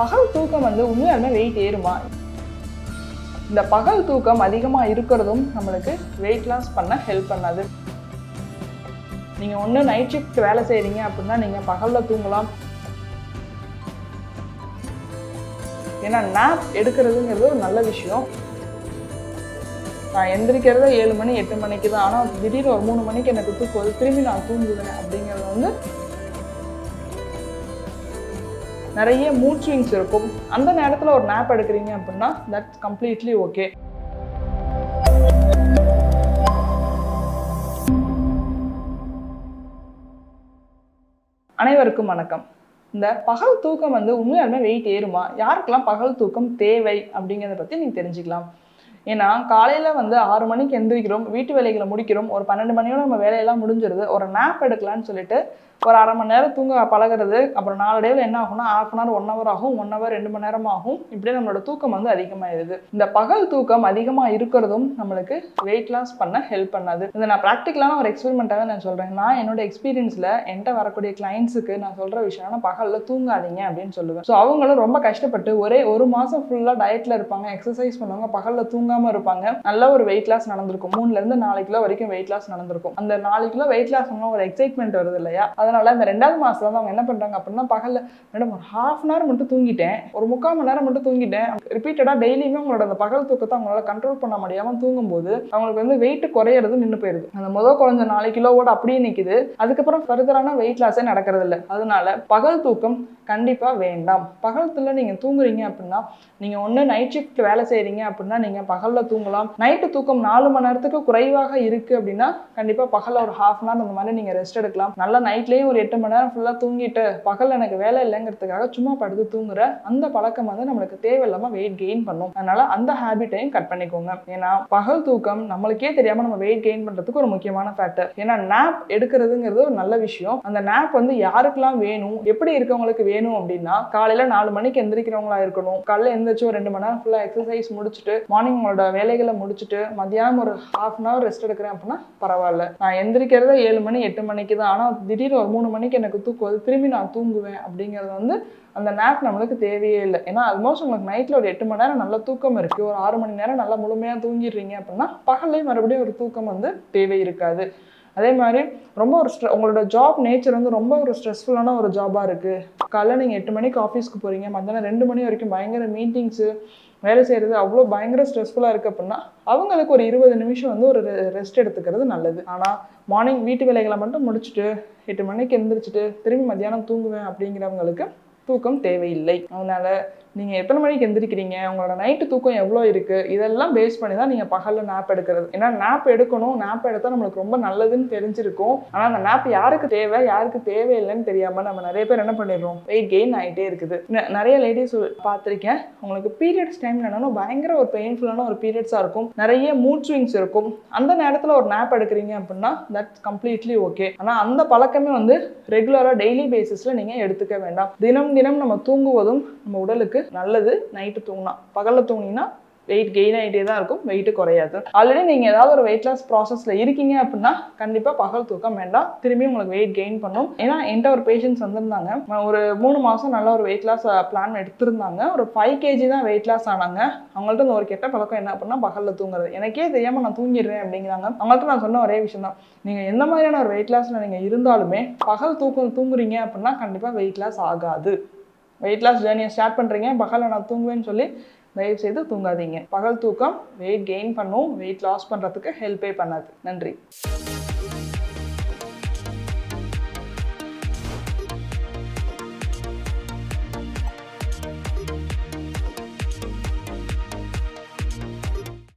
பகல் தூக்கம் வந்து உண்மையாலுமே வெயிட் ஏறுமா? இந்த பகல் தூக்கம் அதிகமாக இருக்கிறதும் நம்மளுக்கு வெயிட் லாஸ் பண்ண ஹெல்ப் பண்ணாது. நீங்கள் ஒன்று நைட் ஷிஃப்ட் வேலை செய்கிறீங்க அப்படின்னா நீங்கள் பகலில் தூங்கலாம். ஏன்னா நேப் எடுக்கிறதுங்கிறது ஒரு நல்ல விஷயம். நான் எந்திரிக்கிறத ஏழு மணி எட்டு மணிக்கு தான். ஆனால் திடீர்னு ஒரு மூணு மணிக்கு எனக்கு தூக்கம் திரும்பி நான் தூங்குவேன் அப்படிங்கிறது வந்து நிறைய மூட் ஸ்விங்ஸ் இருக்கும். அந்த நேரத்தில் ஒரு நேப் எடுக்கிறீங்க அப்படின்னா தட்ஸ் கம்ப்ளீட்லி ஓகே அனைவருக்கும் வணக்கம். இந்த பகல் தூக்கம் வந்து உண்மையாலுமே வெயிட் ஏறுமா? யாருக்கெல்லாம் பகல் தூக்கம் தேவை அப்படிங்கிறத பற்றி நீங்கள் தெரிஞ்சுக்கலாம். ஏன்னா காலையில் வந்து ஆறு மணிக்கு எந்திரிக்கிறோம் வீட்டு வேலைகளை முடிக்கிறோம் ஒரு பன்னெண்டு மணியோட நம்ம வேலையெல்லாம் முடிஞ்சிருது ஒரு நேப் எடுக்கலாம்னு சொல்லிட்டு ஒரு அரை மணி நேரம் தூங்க பழகிறது அப்புறம் நாளடைவில் என்ன ஆகும்னா half an hour one hour ஆகும் ஒன் ஹவர் ரெண்டு மணி நேரம் ஆகும் இப்படியே நம்மளோட தூக்கம் வந்து அதிகமாயிருது. இந்த பகல் தூக்கம் அதிகமாக இருக்கிறதும் நம்மளுக்கு வெயிட் லாஸ் பண்ண ஹெல்ப் பண்ணாது. இதை நான் ப்ராக்டிக்கலான ஒரு எக்ஸ்பெரிமெண்ட்டாக நான் சொல்கிறேன் நான் என்னோட எக்ஸ்பீரியன்ஸில் என்கிட்ட வரக்கூடிய கிளைண்ட்ஸுக்கு நான் சொல்கிற விஷயம் நான் பகலில் தூங்காதீங்க அப்படின்னு சொல்லுவேன். ஸோ அவங்களும் ரொம்ப கஷ்டப்பட்டு ஒரே ஒரு மாதம் ஃபுல்லாக டயட்டில் இருப்பாங்க எக்ஸசைஸ் பண்ணுவாங்க பகலில் தூங்க தூங்காமல் இருப்பாங்க. நல்ல ஒரு வெயிட் லாஸ் நடந்திருக்கும். மூணுலேருந்து நாலு கிலோ வரைக்கும் வெயிட் லாஸ் நடந்திருக்கும். அந்த நாலு கிலோ வெயிட் லாஸ் ஒரு எக்ஸைட்மெண்ட் வருது இல்லையா? அதனால இந்த ரெண்டாவது மாசத்துல அவங்க என்ன பண்றாங்க அப்படின்னா பகல்ல மேடம் ஒரு ஹாஃப் அன் ஹவர் மட்டும் தூங்கிட்டேன். ஒரு முக்கால் மணி நேரம் மட்டும் தூங்கிட்டேன். ரிப்பீட்டடா டெய்லியுமே அவங்களோட அந்த பகல் தூக்கத்தை அவங்களால கண்ட்ரோல் பண்ண முடியாம தூங்கும்போது அவங்களுக்கு வந்து வெயிட் குறையிறது நின்று போயிருது. அந்த முதல் குறைஞ்ச நாலு கிலோவோட அப்படியே நிக்குது. அதுக்கப்புறம் ஃபர்தரான வெயிட் லாஸே நடக்கிறது இல்லை. அதனால பகல் தூக்கம் கண்டிப்பா வேண்டாம். பகலத்துல நீங்க தூங்குறீங்க அப்படின்னா நீங்க ஒன்று நைட் ஷிஃப்ட் வேலை செய்கிறீங்க அப்படின்னா நீங்க பகல்ல தூங்கலாம். நைட்டு தூக்கம் நாலு மணி நேரத்துக்கு குறைவாக இருக்கு அப்படின்னா கண்டிப்பா பகல்ல ஒரு ஹாஃப் அன் ஹவர் அந்த மாதிரி நீங்க ரெஸ்ட் எடுக்கலாம். நல்லா நைட்லயும் ஒரு எட்டு மணி நேரம் ஃபுல்லா தூங்கிட்டு பகல்ல எனக்கு வேலை இல்லைங்கிறதுக்காக சும்மா படுத்து தூங்குற அந்த பழக்கம் வந்து நம்மளுக்கு தேவையில்லாம வெயிட் கெயின் பண்ணும். அதனால அந்த ஹேபிட்டையும் கட் பண்ணிக்கோங்க. ஏன்னா பகல் தூக்கம் நம்மளுக்கே தெரியாம நம்ம வெயிட் கெயின் பண்றதுக்கு ஒரு முக்கியமான ஃபேக்டர் ஏன்னா நேப் எடுக்கிறதுங்கிறது ஒரு நல்ல விஷயம். அந்த நேப் வந்து யாருக்கெல்லாம் வேணும் எப்படி இருக்கவங்களுக்கு வேணும் அப்படின்னா காலையில நாலு மணிக்கு எந்திரிக்கிறவங்களா இருக்கணும். காலையில எந்திரிச்சு ஒரு ரெண்டு மணி நேரம் ஃபுல்லா எக்ஸசைஸ் முடிச்சுட்டு மார்னிங் நம்மளோட வேலைகளை முடிச்சுட்டு மதியானம் ஒரு ஹாஃப் அன் ஹவர் ரெஸ்ட் எடுக்கிறேன் அப்படின்னா பரவாயில்ல. நான் எந்திரிக்கிறத ஏழு மணி எட்டு மணிக்கு தான். ஆனால் திடீர்னு ஒரு மூணு மணிக்கு எனக்கு தூக்கம் திரும்பி நான் தூங்குவேன் அப்படிங்கிறது வந்து அந்த நேப் நம்மளுக்கு தேவையே இல்லை. ஏன்னா ஆல்மோஸ்ட் உங்களுக்கு நைட்டில் ஒரு எட்டு மணி நேரம் நல்ல தூக்கம் இருக்குது ஒரு ஆறு மணி நேரம் நல்லா முழுமையாக தூங்கிடுறீங்க அப்படின்னா பகல்லையும் மறுபடியும் ஒரு தூக்கம் வந்து தேவை இருக்காது. அதே மாதிரி ரொம்ப ஒரு ஸ்ட்ரெ உங்களோட ஜாப் நேச்சர் வந்து ரொம்ப ஒரு ஸ்ட்ரெஸ்ஃபுல்லான ஒரு ஜாபாக இருக்குது காலைல நீங்கள் எட்டு மணிக்கு ஆஃபீஸ்க்கு போகிறீங்க மத்தியானம் ரெண்டு மணி வரைக்கும் பயங்கர மீட்டிங்ஸு வேலை செய்கிறது அவ்வளோ பயங்கர ஸ்ட்ரெஸ்ஃபுல்லாக இருக்குது அப்படின்னா அவங்களுக்கு ஒரு இருபது நிமிஷம் வந்து ஒரு ரெஸ்ட் எடுத்துக்கிறது நல்லது. ஆனால் மார்னிங் வீட்டு வேலைகளை மட்டும் முடிச்சுட்டு எட்டு மணிக்கு எந்திரிச்சிட்டு திரும்பி மத்தியானம் தூங்குவேன் அப்படிங்கிறவங்களுக்கு தூக்கம் தேவையில்லை. அதனால் நீங்கள் எத்தனை மணிக்கு எந்திரிக்கிறீங்க? உங்களோட நைட்டு தூக்கம் எவ்வளோ இருக்குது இதெல்லாம் பேஸ் பண்ணி தான் நீங்கள் பகலில் நாப் எடுக்கிறது. ஏன்னா நாப் எடுக்கணும். நாப் எடுத்தால் நம்மளுக்கு ரொம்ப நல்லதுன்னு தெரிஞ்சிருக்கும். ஆனால் அந்த நாப் யாருக்கு தேவை? யாருக்கு தேவையில்லைன்னு தெரியாமல் நம்ம நிறைய பேர் என்ன பண்ணிடுறோம்? வெயிட் கெயின் ஆகிட்டே இருக்குது. நிறைய லேடிஸ் பார்த்துருக்கேன். உங்களுக்கு பீரியட்ஸ் டைம் என்னன்னா பயங்கர ஒரு பெயின்ஃபுல்லான ஒரு பீரியட்ஸாக இருக்கும். நிறைய மூட் ஸ்விங்ஸ் இருக்கும். அந்த நேரத்தில் ஒரு நாப் எடுக்கிறீங்க அப்படின்னா தட்ஸ் கம்ப்ளீட்லி ஓகே ஆனால் அந்த பழக்கமே வந்து ரெகுலராக டெய்லி பேசிஸில் நீங்கள் எடுத்துக்க வேண்டாம். தினம் தினம் நம்ம தூங்குவதும் நம்ம உடலுக்கு நல்லது. நைட்டு தூங்கினா. பகலில் தூங்கினீங்கன்னா வெயிட் கெயின் ஆகிட்டே தான் இருக்கும். வெயிட்டு குறையாது. ஆல்ரெடி நீங்கள் ஏதாவது ஒரு வெயிட் லாஸ் ப்ராசஸில் இருக்கீங்க அப்படின்னா கண்டிப்பாக பகல் தூக்கம் வேண்டாம். திரும்பி உங்களுக்கு வெயிட் கெயின் பண்ணும். ஏன்னா என்கிட்ட ஒரு பேஷண்ட்ஸ் வந்திருந்தாங்க. ஒரு மூணு மாதம் நல்ல ஒரு வெயிட் லாஸ் பிளான் எடுத்திருந்தாங்க. ஒரு ஃபைவ் கேஜி தான் வெயிட் லாஸ் ஆனாங்க. அவங்கள்ட்ட இந்த ஒரு கெட்ட பழக்கம் என்ன அப்படின்னா பகலில் தூங்குறது. எனக்கே தெரியாமல் நான் தூங்கிடுறேன் அப்படிங்கிறாங்க. அவங்கள்ட்ட நான் சொன்ன ஒரே விஷயம் தான் நீங்கள் எந்த மாதிரியான ஒரு வெயிட் லாஸில் நீங்கள் இருந்தாலுமே பகல் தூக்கம் தூங்குறீங்க அப்படின்னா கண்டிப்பாக வெயிட் லாஸ் ஆகாது. வெயிட் லாஸ் ஜேர்னியை ஸ்டார்ட் பண்ணுறீங்க பகலில் நான் தூங்குவேன்னு சொல்லி தயவு செய்து தூங்காதீங்க. பகல் தூக்கம் வெயிட் கெயின் பண்ணும் வெயிட் லாஸ் பண்ணுறதுக்கு ஹெல்ப்பே பண்ணாது. நன்றி.